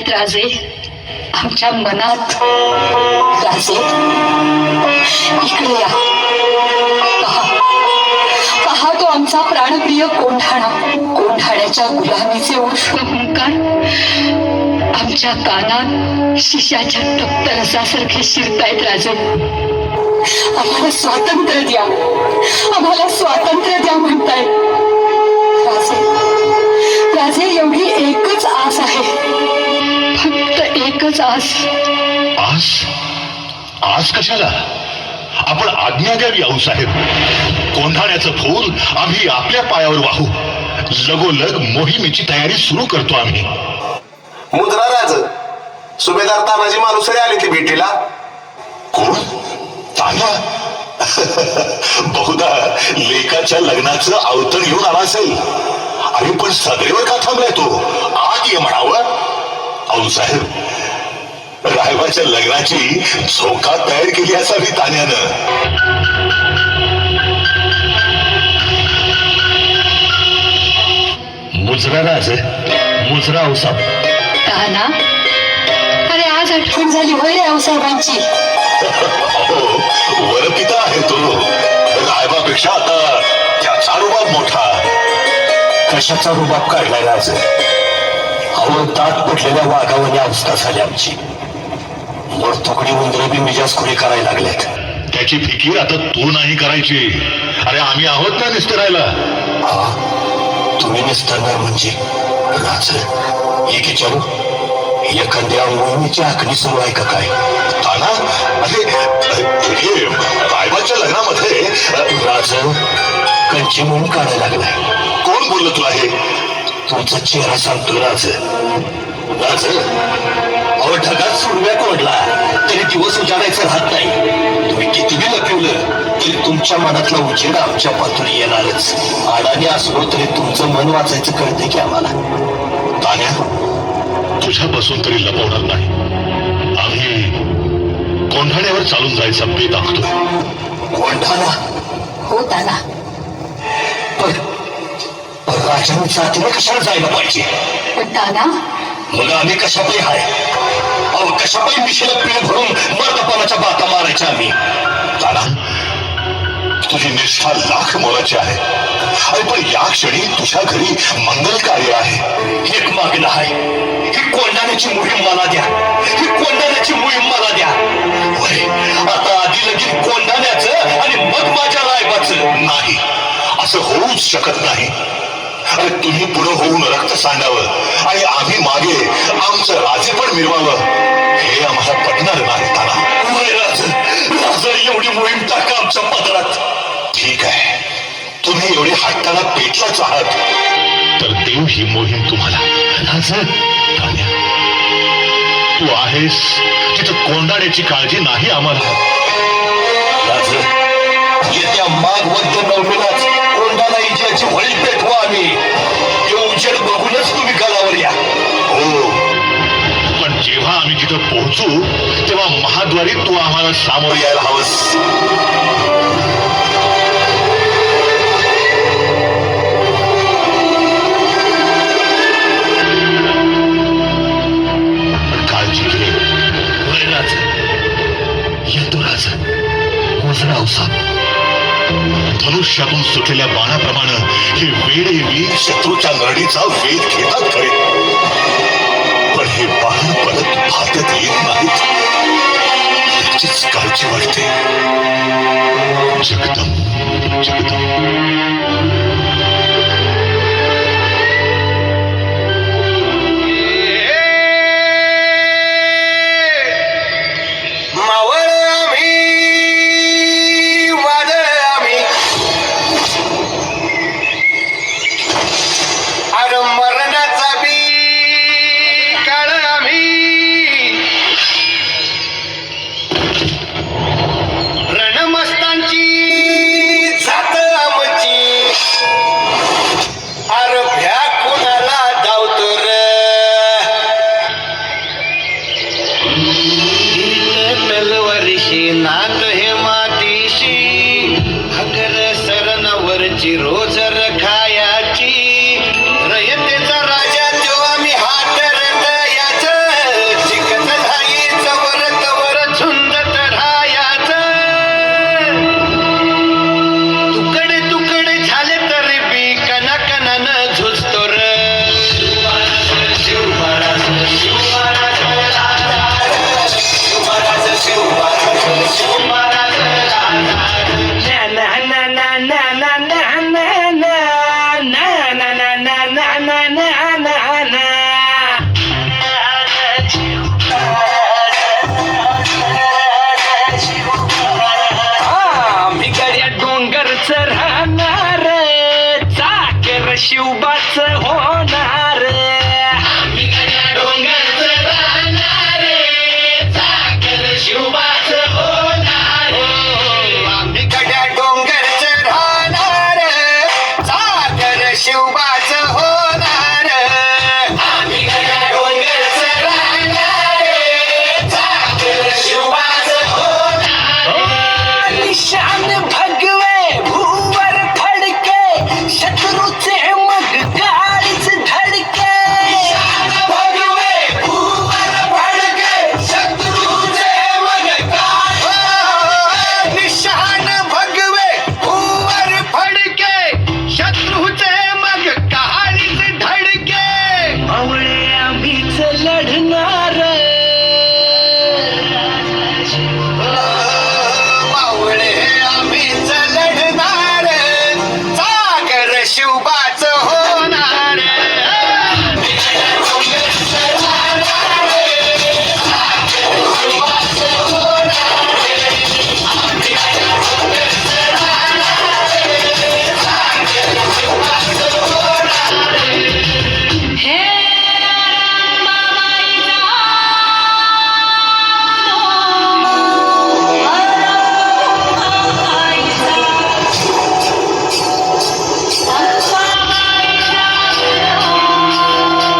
राजे आमच्या मनात राजे इकडे या. पहा. तो आमचा प्राणप्रिय कोंढाणा. कोंढाण्याच्या गुलामीचे उष्णहुंकार आमच्या कानात शिशाच्या तप्त रसासारखे शिरतायत राजे. आम्हाला स्वातंत्र्य द्या. आम्हाला स्वातंत्र्य द्या म्हणतायत राजे राजे आस. आज आज कशाला? आपण आज्ञा द्यावी आऊसाहेब कोंढाण्याचं फूल आम्ही आपल्या पायावर वाहू. लगोलग मोहिमेची तयारी सुरू करतो आम्ही. मुद्रा राज सुभेदार तानाजी मालुसरे आले ती भेटीला? कोण? ताना? बहुधा लेकाच्या लग्नाचं अवतरण घेऊन आला असेल. अरे पण सदैवर का थांबलाय तो? आत ये म्हणावं. आऊसाहेब रायबाच्या लग्नाची झोका तयार केली असावी तान्यानं. मुजरा राज मुजरा औसाब ताना अरे आज आठवण झाली होय रे साहेबांची. हो वरपिता आहे तो. रायबापेक्षा आता त्याचा रुबाब मोठा. कशाचा रुबाब काढलाय राज? अहो दात पडलेल्या वाघावानी अवस्था झाली आमची. वर तुकडी उंदरे बी मिजाजखोरी करायला लागल्यात त्याची फिकीर आता तू नाही करायची. अरे आम्ही आहोत ना निस्तरायला. तुम्ही निस्तरणार म्हणजे? राज एक विचारू? एखाद्या मोहिनीची आखणी सुरू आहे का काय? ताना अरे हे रायबाच्या लग्नामध्ये राज कंची म्हणून काढायला लागलाय. कोण बोललं तुला हे? तुमचा चेहरा सांगतो राज राज अहो ढगात दिवस उजाडायचं राहत नाही. तुम्ही किती बी लपवलं तरी तुमच्या मनातला उजेड आमच्या पातळी येणारच. अडाणी असलो तरी तुमचं मन वाचायचं कळतंय की आम्हाला. तान्या तुझ्यापासून तरी लपवणार नाही. आम्ही कोंढाण्यावर चालून जायचा बेत आखतोय कोंढाणा? हो ताना. पण राजाने कशाला जायला पाहिजे? पण ताना मग आम्ही कशापायी हाय? अहो कशापायी मिशेला पीळ भरून मर्दपणाच्या बाता मारायच्या आम्ही? ताना तुझी निष्ठा लाख मोलाची आहे. अरे पण या क्षणी तुझ्या घरी मंगल कार्य आहे. एक मागणं आहे. ही कोंडाण्याची मोहीम मला द्या. ही कोंडाण्याची मोहीम मला द्या. आता आधी लगेच कोंडाण्याचं आणि मग माझ्या रायबाचं. नाही असं होऊच शकत नाही. तुम्ही पुढे होऊन रक्त सांडावं आणि आम्ही मागे आमचं राजे पण मिरवावं. हे आम्हाला पटणार नाही राजा एवढी मोहीम टाका आमच्या पदरात. ठीक आहे. तुम्ही एवढी हट्टाला पेटलाच आहात. तर देव ही मोहीम तुम्हाला. राज तू आहेस तिथं कोंडाण्याची काळजी नाही आम्हाला. राज येत्या माघ वद्य नवमीला तिथं पोहोचू तेव्हा महाद्वारी तू आम्हाला सामोरे यायला हवंस. काळजी धनुष्यातून सुटलेल्या बाणाप्रमाणे हे वेळे वीर शत्रूच्या नरडीचा वेध घेतात खरे. हे बाहेर पडत भारतात येत नाहीत. याचीच काळजी वाटते जगदम जगदम शिवबाच होणार. Oh,